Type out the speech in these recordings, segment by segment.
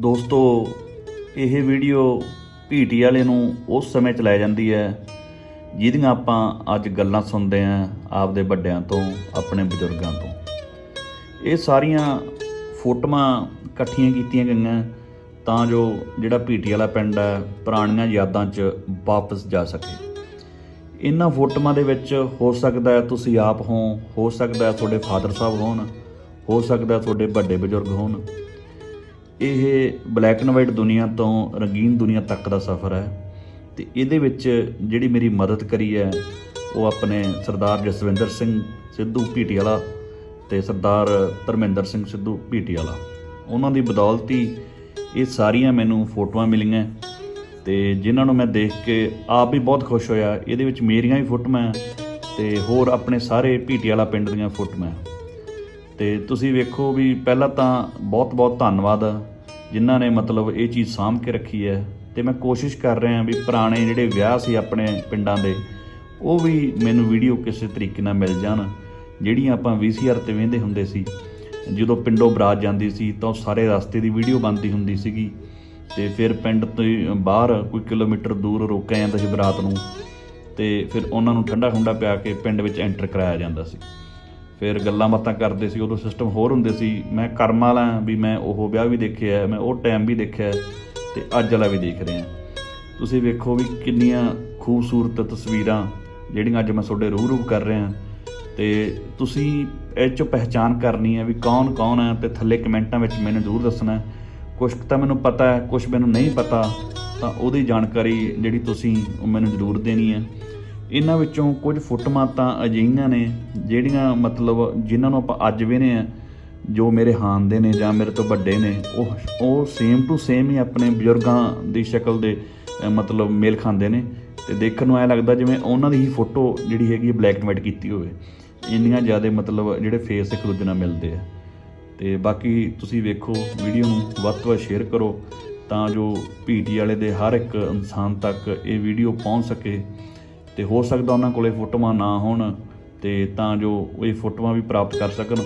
ਦੋਸਤੋ, ਇਹ video PT ਵਾਲੇ ਨੂੰ ਉਸ ਸਮੇਂ ਚ ਲੈ ਜਾਂਦੀ ਹੈ, ਜਿਹਦੀਆਂ ਆਪਾਂ ਅੱਜ ਗੱਲਾਂ ਸੁਣਦੇ ਆਂ ਆਪਦੇ ਵੱਡਿਆਂ ਤੋਂ, ਆਪਣੇ ਬਜ਼ੁਰਗਾਂ ਤੋਂ। ਇਹ ਸਾਰੀਆਂ ਫੋਟੋਆਂ ਇਕੱਠੀਆਂ ਕੀਤੀਆਂ ਗਈਆਂ, ਤਾਂ ਜੋ ਜਿਹੜਾ ਪੀਟੀ ਵਾਲਾ ਪਿੰਡ ਹੈ, ਪੁਰਾਣੀਆਂ ਯਾਦਾਂ 'ਚ ਵਾਪਸ ਜਾ ਸਕੇ। ਇਹਨਾਂ ਫੋਟੋਆਂ ਦੇ ਵਿੱਚ ਹੋ ਸਕਦਾ ਹੈ ਤੁਸੀਂ ਆਪ ਹੋ ਹੋ ਸਕਦਾ ਹੈ ਤੁਹਾਡੇ ਫਾਦਰ ਸਾਹਿਬ ਹੋਣ, ਹੋ ਸਕਦਾ ਹੈ ਤੁਹਾਡੇ ਵੱਡੇ ਬਜ਼ੁਰਗ ਹੋਣ। ਇਹ ਬਲੈਕ ਐਂਡ ਵਾਈਟ ਦੁਨੀਆ ਤੋਂ ਰੰਗੀਨ ਦੁਨੀਆ ਤੱਕ ਦਾ ਸਫ਼ਰ ਹੈ ਤੇ ਇਹਦੇ ਵਿੱਚ ਜਿਹੜੀ ਮੇਰੀ ਮਦਦ ਕਰੀ ਹੈ, ਉਹ ਆਪਣੇ ਸਰਦਾਰ ਜਸਵਿੰਦਰ ਸਿੰਘ ਸਿੱਧੂ ਪੀਟੀ ਵਾਲਾ ਤੇ ਸਰਦਾਰ ਧਰਮਿੰਦਰ ਸਿੰਘ ਸਿੱਧੂ ਪੀਟੀ ਵਾਲਾ ਉਹਨਾਂ ਦੀ ਬਦੌਲਤ ਹੀ ਇਹ ਸਾਰੀਆਂ ਮੈਨੂੰ ਫੋਟੋਆਂ ਮਿਲੀਆਂ ਤੇ ਜਿਨ੍ਹਾਂ ਨੂੰ ਮੈਂ ਦੇਖ ਕੇ ਆਪ ਵੀ ਬਹੁਤ ਖੁਸ਼ ਹੋਇਆ ਇਹਦੇ ਵਿੱਚ ਮੇਰੀਆਂ ਵੀ ਫੋਟੋਆਂ ਹੈ ਤੇ ਹੋਰ ਆਪਣੇ ਸਾਰੇ ਪੀਟੀ ਵਾਲਾ ਪਿੰਡ ਦੀਆਂ ਫੋਟੋਆਂ ਹੈ। ਤੇ ਤੁਸੀਂ ਵੇਖੋ ਵੀ ਪਹਿਲਾਂ ਤਾਂ ਬਹੁਤ ਬਹੁਤ ਧੰਨਵਾਦ, ਜਿਨ੍ਹਾਂ ਨੇ ਮਤਲਬ ਇਹ ਚੀਜ਼ ਸਾਂਭ ਕੇ ਰੱਖੀ ਹੈ। ਤੇ ਮੈਂ ਕੋਸ਼ਿਸ਼ ਕਰ ਰਿਹਾ ਵੀ ਪੁਰਾਣੇ ਜਿਹੜੇ ਵਿਆਹ ਸੀ ਆਪਣੇ ਪਿੰਡਾਂ ਦੇ, ਉਹ ਵੀ ਮੈਨੂੰ ਵੀਡੀਓ ਕਿਸੇ ਤਰੀਕੇ ਨਾਲ ਮਿਲ ਜਾਣ। ਜਿਹੜੀਆਂ ਆਪਾਂ VCR ਤੇ ਵੇਖਦੇ ਹੁੰਦੇ ਸੀ, ਜਦੋਂ ਪਿੰਡੋਂ ਬਰਾਤ ਜਾਂਦੀ ਸੀ ਤਾਂ ਉਹ ਸਾਰੇ ਰਸਤੇ ਦੀ ਵੀਡੀਓ ਬਣਦੀ ਹੁੰਦੀ ਸੀਗੀ। ਤੇ ਫਿਰ ਪਿੰਡ ਤੋਂ ਬਾਹਰ ਕੋਈ ਕਿਲੋਮੀਟਰ ਦੂਰ ਰੋਕਿਆ ਜਾਂਦਾ ਸੀ ਬਰਾਤ ਨੂੰ, ਤੇ ਫਿਰ ਉਹਨਾਂ ਨੂੰ ਠੰਡਾ ਠੰਡਾ ਪਿਆ ਕੇ ਪਿੰਡ ਵਿੱਚ ਐਂਟਰ ਕਰਾਇਆ ਜਾਂਦਾ ਸੀ। ਫਿਰ ਗੱਲਾਂ ਬਾਤਾਂ ਕਰਦੇ ਸੀ, ਉਦੋਂ ਸਿਸਟਮ ਹੋਰ ਹੁੰਦੇ ਸੀ। ਮੈਂ ਕਰਮ ਵਾਲਾ ਵੀ ਮੈਂ ਉਹ ਵਿਆਹ ਵੀ ਦੇਖਿਆ ਮੈਂ ਉਹ ਟਾਈਮ ਵੀ ਦੇਖਿਆ ਤੇ ਅੱਜ ਵਾਲਾ ਵੀ ਦੇਖ ਰਿਹਾ ਤੁਸੀਂ ਵੇਖੋ ਵੀ ਕਿੰਨੀਆਂ ਖੂਬਸੂਰਤ ਤਸਵੀਰਾਂ ਜਿਹੜੀਆਂ ਅੱਜ ਮੈਂ ਤੁਹਾਡੇ ਰੂਬਰੂ ਕਰ ਰਿਹਾ ਤੇ ਤੁਸੀਂ ਇਹ ਚੋਂ ਪਹਿਚਾਨ ਕਰਨੀ ਹੈ ਵੀ ਕੌਣ ਕੌਣ ਹੈ ਤੇ ਥੱਲੇ ਕਮੈਂਟਾਂ ਵਿੱਚ ਮੈਨੂੰ ਜ਼ਰੂਰ ਦੱਸਣਾ ਕੁਝ ਤਾਂ ਮੈਨੂੰ ਪਤਾ ਹੈ ਕੁਝ ਮੈਨੂੰ ਨਹੀਂ ਪਤਾ, ਤਾਂ ਉਹਦੀ ਜਾਣਕਾਰੀ ਜਿਹੜੀ ਤੁਸੀਂ ਉਹ ਮੈਨੂੰ ਜ਼ਰੂਰ ਦੇਣੀ ਹੈ। ਇਹਨਾਂ ਵਿੱਚੋਂ ਕੁਝ ਫੋਟੋਆਂ ਤਾਂ ਅਜਿਹੀਆਂ ਨੇ ਜਿਹੜੀਆਂ ਮਤਲਬ ਜਿਨ੍ਹਾਂ ਨੂੰ ਆਪਾਂ ਅੱਜ ਵੀ ਨੇ ਆ, ਜੋ ਮੇਰੇ ਹਾਨ ਦੇ ਨੇ ਜਾਂ ਮੇਰੇ ਤੋਂ ਵੱਡੇ ਨੇ, ਉਹ ਉਹ ਸੇਮ ਟੂ ਸੇਮ ਹੀ ਆਪਣੇ ਬਜ਼ੁਰਗਾਂ ਦੀ ਸ਼ਕਲ ਦੇ ਮਤਲਬ ਮੇਲ ਖਾਂਦੇ ਨੇ ਤੇ ਦੇਖਣ ਨੂੰ ਐ ਲੱਗਦਾ ਜਿਵੇਂ ਉਹਨਾਂ ਦੀ ਹੀ ਫੋਟੋ ਜਿਹੜੀ ਹੈਗੀ ਬਲੈਕ ਐਂਡ ਵਾਈਟ ਕੀਤੀ ਹੋਵੇ। ਇੰਨੀਆਂ ਜ਼ਿਆਦਾ ਮਤਲਬ ਜਿਹੜੇ ਫੇਸ ਇੱਕ ਦੂਜੇ ਨਾਲ ਮਿਲਦੇ ਆ। ਤੇ ਬਾਕੀ ਤੁਸੀਂ ਵੇਖੋ ਵੀਡੀਓ ਨੂੰ ਵੱਧ ਤੋਂ ਵੱਧ ਸ਼ੇਅਰ ਕਰੋ ਤਾਂ ਜੋ ਪੀਟੀ ਵਾਲੇ ਦੇ ਹਰ ਇੱਕ ਇਨਸਾਨ ਤੱਕ ਇਹ ਵੀਡੀਓ ਪਹੁੰਚ ਸਕੇ। ਤੇ ਹੋ ਸਕਦਾ ਉਹਨਾਂ ਕੋਲੇ ਫੋਟੋਆਂ ਨਾ ਹੋਣ ਤੇ ਤਾਂ ਜੋ ਉਹ ਇਹ ਫੋਟੋਆਂ ਵੀ ਪ੍ਰਾਪਤ ਕਰ ਸਕਣ।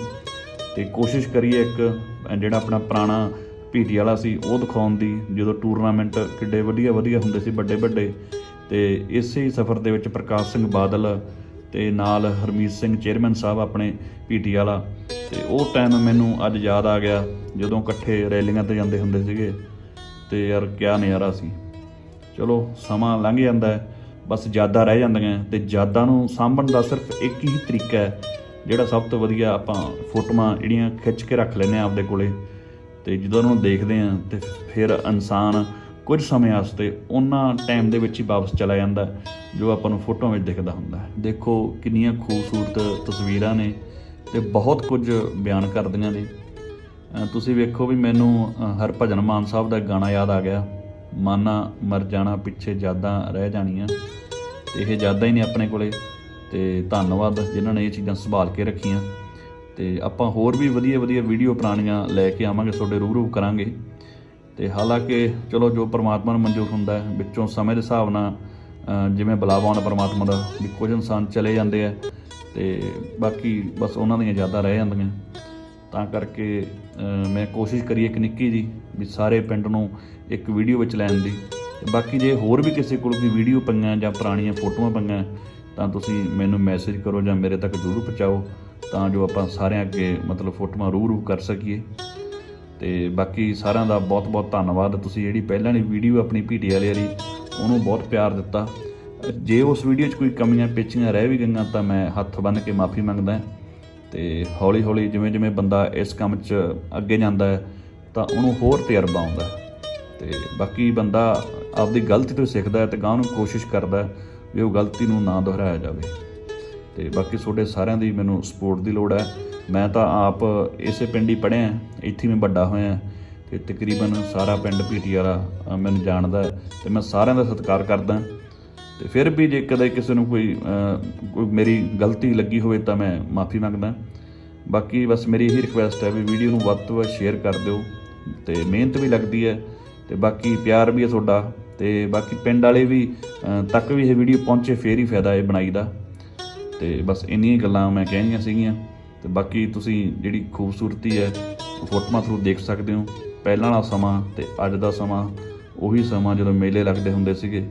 ਤੇ ਕੋਸ਼ਿਸ਼ ਕਰੀਏ ਇੱਕ, ਜਿਹੜਾ ਆਪਣਾ ਪੁਰਾਣਾ ਪੀਟੀ ਵਾਲਾ ਸੀ, ਉਹ ਦਿਖਾਉਣ ਦੀ, ਜਦੋਂ ਟੂਰਨਾਮੈਂਟ ਕਿੱਡੇ ਵਧੀਆ ਵਧੀਆ ਹੁੰਦੇ ਸੀ, ਵੱਡੇ ਵੱਡੇ। ਤੇ ਇਸੇ ਹੀ ਸਫ਼ਰ ਦੇ ਵਿੱਚ ਪ੍ਰਕਾਸ਼ ਸਿੰਘ ਬਾਦਲ ਤੇ ਨਾਲ ਹਰਮੀਤ ਸਿੰਘ ਚੇਅਰਮੈਨ ਸਾਹਿਬ ਆਪਣੇ ਪੀਟੀ ਵਾਲਾ। ਤੇ ਉਹ ਟਾਈਮ ਮੈਨੂੰ ਅੱਜ ਯਾਦ ਆ ਗਿਆ, ਜਦੋਂ ਇਕੱਠੇ ਰੈਲੀਆਂ ਤੇ ਜਾਂਦੇ ਹੁੰਦੇ ਸੀਗੇ। ਤੇ ਯਾਰ ਕਿਆ ਨਜ਼ਾਰਾ ਸੀ। ਚਲੋ, ਸਮਾਂ ਲੰਘ ਜਾਂਦਾ ਹੈ। ਬਸ ਯਾਦਾਂ ਰਹਿ ਜਾਂਦੀਆਂ ਤੇ ਯਾਦਾਂ ਨੂੰ ਸਾਂਭਣ ਦਾ ਸਿਰਫ ਇੱਕ ਹੀ ਤਰੀਕਾ ਹੈ, ਜਿਹੜਾ ਸਭ ਤੋਂ ਵਧੀਆ ਆਪਾਂ ਫੋਟੋਆਂ ਜਿਹੜੀਆਂ ਖਿੱਚ ਕੇ ਰੱਖ ਲੈਨੇ ਆ ਆਪਦੇ ਕੋਲੇ। ਤੇ ਜਦੋਂ ਉਹਨਾਂ ਨੂੰ ਦੇਖਦੇ ਆ ਤੇ ਫਿਰ ਇਨਸਾਨ ਕੁਝ ਸਮੇਂ ਵਾਸਤੇ ਉਹਨਾਂ ਟਾਈਮ ਦੇ ਵਿੱਚ ਹੀ ਵਾਪਸ ਚਲਾ ਜਾਂਦਾ ਜੋ ਆਪਾਂ ਨੂੰ ਫੋਟੋਆਂ ਵਿੱਚ ਦਿਖਦਾ ਹੁੰਦਾ ਦੇਖੋ ਕਿੰਨੀਆਂ ਖੂਬਸੂਰਤ ਤਸਵੀਰਾਂ ਨੇ ਤੇ ਬਹੁਤ ਕੁਝ ਬਿਆਨ ਕਰਦੀਆਂ ਨੇ। ਤੁਸੀਂ ਵੇਖੋ ਵੀ ਮੈਨੂੰ ਹਰਭਜਨ ਮਾਨ ਸਾਹਿਬ ਦਾ ਗਾਣਾ ਯਾਦ ਆ ਗਿਆ। ਮਾਨਾ ਮਰ ਜਾਣਾ ਪਿੱਛੇ ਯਾਦਾਂ ਰਹਿ ਜਾਣੀਆਂ। ਤੇ ਇਹ ਯਾਦਾਂ ਹੀ ਨੇ ਆਪਣੇ ਕੋਲੇ ਤੇ ਧੰਨਵਾਦ ਜਿਨ੍ਹਾਂ ਨੇ ਇਹ ਚੀਜ਼ਾਂ ਸੰਭਾਲ ਕੇ ਰੱਖੀਆਂ। ਤੇ ਆਪਾਂ ਹੋਰ ਵੀ ਵਧੀਆ ਵਧੀਆ ਵੀਡੀਓ ਪੁਰਾਣੀਆਂ ਲੈ ਕੇ ਆਵਾਂਗੇ, ਤੁਹਾਡੇ ਰੂਬਰੂ ਕਰਾਂਗੇ। ਤੇ ਹਾਲਾਂਕਿ ਚਲੋ ਜੋ ਪ੍ਰਮਾਤਮਾ ਨੂੰ ਮਨਜ਼ੂਰ ਹੁੰਦਾ ਹੈ, ਵਿੱਚੋਂ ਸਮੇਂ ਦੇ ਹਿਸਾਬ ਨਾਲ ਜਿਵੇਂ ਬੁਲਾਵਾ ਆਉਣਾ ਪ੍ਰਮਾਤਮਾ ਦਾ ਵੀ ਕੁਝ ਇਨਸਾਨ ਚਲੇ ਜਾਂਦੇ ਆ ਤੇ ਬਾਕੀ ਬਸ ਉਹਨਾਂ ਦੀਆਂ ਯਾਦਾਂ ਰਹਿ ਜਾਂਦੀਆਂ। ਤਾਂ ਕਰਕੇ ਮੈਂ ਕੋਸ਼ਿਸ਼ ਕਰੀ ਇੱਕ ਨਿੱਕੀ ਜੀ ਵੀ ਸਾਰੇ ਪਿੰਡ ਨੂੰ ਇੱਕ ਵੀਡੀਓ ਵਿੱਚ ਲੈਣ ਦੀ। ਤੇ ਬਾਕੀ ਜੇ ਹੋਰ ਵੀ ਕਿਸੇ ਕੋਲ ਕੋਈ ਵੀਡੀਓ ਪਈਆਂ ਜਾਂ ਪੁਰਾਣੀਆਂ ਫੋਟੋਆਂ ਪਈਆਂ ਤਾਂ ਤੁਸੀਂ ਮੈਨੂੰ ਮੈਸੇਜ ਕਰੋ ਜਾਂ ਮੇਰੇ ਤੱਕ ਜ਼ਰੂਰ ਪਹੁੰਚਾਓ, ਤਾਂ ਜੋ ਆਪਾਂ ਸਾਰਿਆਂ ਅੱਗੇ ਮਤਲਬ ਫੋਟੋਆਂ ਰੂਬਰੂ ਕਰ ਸਕੀਏ। ਤੇ ਬਾਕੀ ਸਾਰਿਆਂ ਦਾ ਬਹੁਤ-ਬਹੁਤ ਧੰਨਵਾਦ। ਤੁਸੀਂ ਜਿਹੜੀ ਪਹਿਲਾਂ ਦੀ ਵੀਡੀਓ ਆਪਣੀ ਪੀਟੀ ਵਾਲੇ ਵਾਲੀ, ਉਹਨੂੰ ਬਹੁਤ ਪਿਆਰ ਦਿੱਤਾ। ਜੇ ਉਸ ਵੀਡੀਓ 'ਚ ਕੋਈ ਕਮੀਆਂ, ਪੇਚੀਆਂ ਰਹਿ ਵੀ ਗਈਆਂ, ਤਾਂ ਮੈਂ ਹੱਥ ਬੰਨ੍ਹ ਕੇ ਮਾਫੀ ਮੰਗਦਾ। ਹਾਂ ਤੇ ਹੌਲੀ-ਹੌਲੀ ਜਿਵੇਂ-ਜਿਵੇਂ ਬੰਦਾ ਇਸ ਕੰਮ 'ਚ ਅੱਗੇ ਜਾਂਦਾ ਹੈ, ਤਾਂ ਉਹਨੂੰ ਹੋਰ ਤਜਰਬਾ ਆਉਂਦਾ ਹੈ। ਤੇ ਬਾਕੀ ਬੰਦਾ ਆਪਦੀ ਗਲਤੀ ਤੋਂ ਸਿੱਖਦਾ ਹੈ ਤੇ ਗਾਂ ਨੂੰ ਕੋਸ਼ਿਸ਼ ਕਰਦਾ ਹੈ ਵੀ ਉਹ ਗਲਤੀ ਨੂੰ ਨਾ ਦੁਹਰਾਇਆ ਜਾਵੇ। ਤੇ ਬਾਕੀ ਤੁਹਾਡੇ ਸਾਰਿਆਂ ਦੀ ਮੈਨੂੰ ਸਪੋਰਟ ਦੀ ਲੋੜ ਹੈ। ਮੈਂ ਤਾਂ ਆਪ ਇਸੇ ਪਿੰਡ ਹੀ ਪੜ੍ਹਿਆ ਇੱਥੇ ਮੈਂ ਵੱਡਾ ਹੋਇਆ ਤੇ ਤਕਰੀਬਨ ਸਾਰਾ ਪਿੰਡ ਪੀਟੀ ਵਾਲਾ ਮੈਨੂੰ ਜਾਣਦਾ ਹੈ। ਤੇ ਮੈਂ ਸਾਰਿਆਂ ਦਾ ਸਤਿਕਾਰ ਕਰਦਾ ਤੇ ਫਿਰ ਵੀ ਜੇ ਕਦੇ ਕਿਸੇ ਨੂੰ ਕੋਈ ਕੋਈ ਮੇਰੀ ਗਲਤੀ ਲੱਗੀ ਹੋਵੇ ਤਾਂ ਮੈਂ ਮਾਫੀ ਮੰਗਦਾ। ਬਾਕੀ ਬਸ ਮੇਰੀ ਇਹੀ ਰਿਕੁਐਸਟ ਹੈ ਵੀ ਵੀਡੀਓ ਨੂੰ ਵੱਧ ਤੋਂ ਵੱਧ ਸ਼ੇਅਰ ਕਰ ਦਿਓ ਤੇ ਮਿਹਨਤ ਵੀ ਲੱਗਦੀ ਹੈ ਤੇ ਬਾਕੀ ਪਿਆਰ ਵੀ ਹੈ ਤੁਹਾਡਾ ਤੇ ਬਾਕੀ ਪਿੰਡ ਵਾਲੇ ਵੀ ਤੱਕ ਵੀ ਇਹ ਵੀਡੀਓ ਪਹੁੰਚੇ ਫੇਰ ਹੀ ਫਾਇਦਾ ਇਹ ਬਣਾਈ ਦਾ। ਤੇ ਬਸ ਇੰਨੀਆਂ ਹੀ ਗੱਲਾਂ ਮੈਂ ਕਹਿਣੀਆਂ ਸੀਗੀਆਂ। ਤੇ ਬਾਕੀ ਤੁਸੀਂ ਜਿਹੜੀ ਖੂਬਸੂਰਤੀ ਹੈ, ਫੋਟੋਆਂ ਥਰੂ ਦੇਖ ਸਕਦੇ ਹੋ। ਪਹਿਲਾਂ ਵਾਲਾ ਸਮਾਂ ਤੇ ਅੱਜ ਦਾ ਸਮਾਂ, ਉਹੀ ਸਮਾਂ ਜਦੋਂ ਮੇਲੇ ਲੱਗਦੇ ਹੁੰਦੇ ਸੀਗੇ।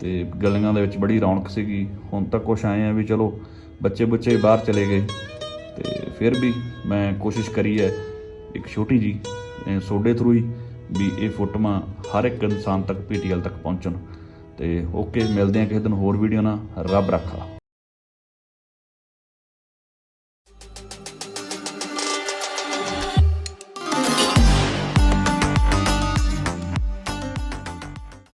ਤੇ ਗਲੀਆਂ ਦੇ ਵਿੱਚ ਬੜੀ ਰੌਣਕ ਸੀਗੀ। ਹੁਣ ਤਾਂ ਕੁਛ ਆਏ ਆ ਵੀ ਚਲੋ ਬੱਚੇ ਬੱਚੇ ਬਾਹਰ ਚਲੇ ਗਏ। ਤੇ ਫਿਰ ਵੀ ਮੈਂ ਕੋਸ਼ਿਸ਼ ਕਰੀ ਹੈ ਇੱਕ ਛੋਟੀ ਜੀ ਅਹ ਸੋਡੇ ਥਰੂ ਹੀ ਵੀ ਇਹ ਫੋਟੋਆਂ ਹਰ ਇੱਕ ਇਨਸਾਨ ਤੱਕ ਪੀਟੀਐਲ ਤੱਕ ਪਹੁੰਚਣ। ਤੇ ਓਕੇ, ਮਿਲਦੇ ਆ ਕਿਸੇ ਦਿਨ ਹੋਰ ਵੀਡੀਓ ਨਾਲ। ਰੱਬ ਰੱਖਾ।